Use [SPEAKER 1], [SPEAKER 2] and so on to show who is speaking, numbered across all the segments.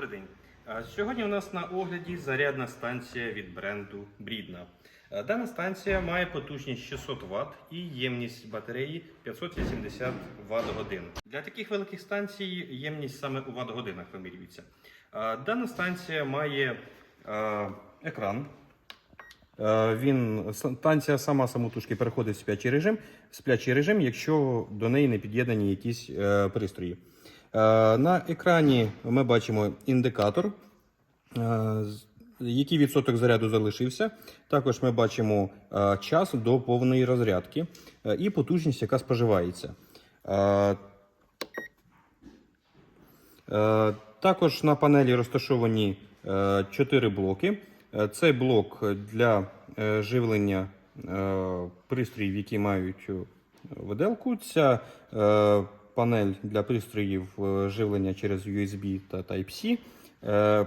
[SPEAKER 1] Добрий день. Сьогодні у нас на огляді зарядна станція від бренду Брідна. Дана станція має потужність 600 Вт і ємність батареї 580 Вт годин. Для таких великих станцій ємність саме у Вт годинах вимірюється. Дана станція має екран. Він станція сама самотужки переходить в сплячий режим, в сплячий режим, якщо до неї не під'єднані якісь е, пристрої. Е, На екрані ми бачимо індикатор, е, який відсоток заряду залишився. Також ми бачимо е, час до повної розрядки і потужність, яка споживається. Також на панелі розташовані 4 блоки. Це блок для живлення пристроїв, які мають виделку. Ця панель для пристроїв е, живлення через USB та Type-C. Е,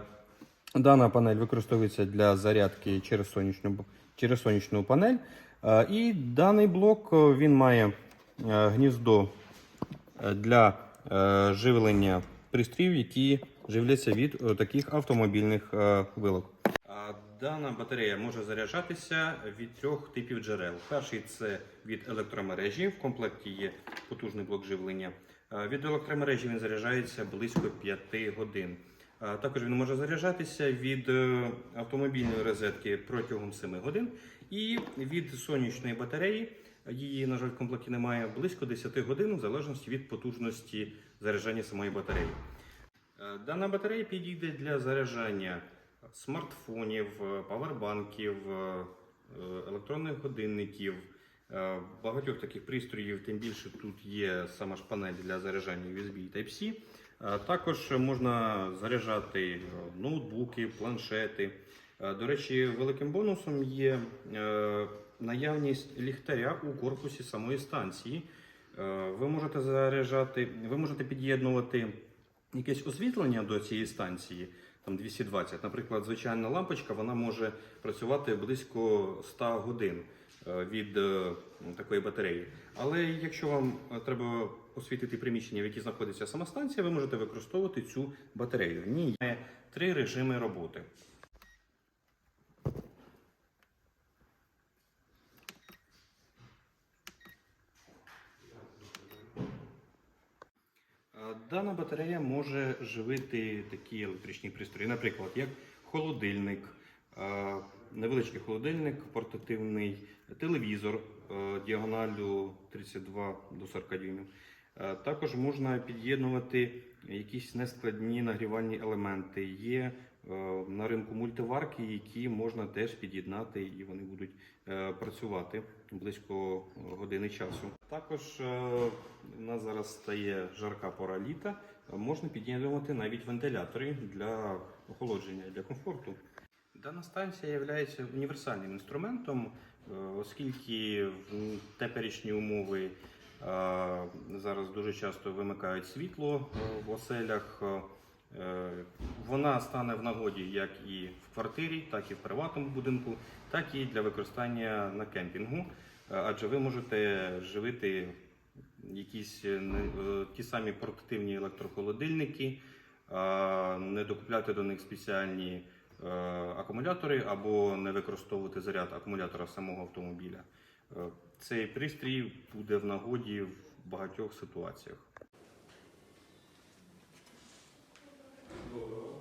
[SPEAKER 1] Дана панель використовується для зарядки через сонячну, через сонячну панель. Е, І даний блок він має гніздо для живлення пристроїв, які живляться від таких автомобільних вилок. Дана батарея може заряджатися від трьох типів джерел. Перший це від електромережі. В комплекті є потужний блок живлення. Е, Від електромережі він заряджається близько 5 годин. Е, Також він може заряджатися від е, автомобільної розетки протягом 7 годин і від сонячної батареї. Її, на жаль, в комплекті немає близько 10 годин, в залежності від потужності заряджання самої батареї. Дана батарея підійде для заряджання смартфонів, е, павербанків, е, е, електронних годинників, багатьох таких пристроїв, тим більше тут є сама ж панель для заряджання USB Type-C. Також можна заряджати ноутбуки, планшети. До речі, великим бонусом є наявність ліхтаря у корпусі самої станції. Ви можете заряджати, ви можете під'єднувати якесь освітлення до цієї станції, там 220. Наприклад, звичайна лампочка вона може працювати близько 100 годин е, від е, такої батареї. Але якщо вам е, треба освітити приміщення, в якій знаходиться сама станція, ви можете використовувати цю батарею. В ній є три режими роботи. Дана батарея може живити такі електричні пристрої, наприклад, як холодильник, е, невеличкий холодильник, портативний телевізор е, діагоналю 32 до 40 дюймів. Е, Також можна під'єднувати якісь нескладні нагрівальні елементи. Є на ринку мультиварки, які можна теж під'єднати, і вони будуть е, працювати близько години часу. Також е, у нас зараз стає жарка пора літа. е, Можна під'єднувати навіть вентилятори для охолодження, для комфорту. Дана станція є універсальним інструментом, е, оскільки в теперішні умови е, зараз дуже часто вимикають світло е, в оселях. Е, Вона стане в нагоді як і в квартирі, так і в приватному будинку, так і для використання на кемпінгу. Е, Адже ви можете живити якісь е, ті самі портативні електрохолодильники, не докупляти до них спеціальні акумулятори або не використовувати заряд акумулятора самого автомобіля. Цей пристрій буде в нагоді в багатьох ситуаціях. todo.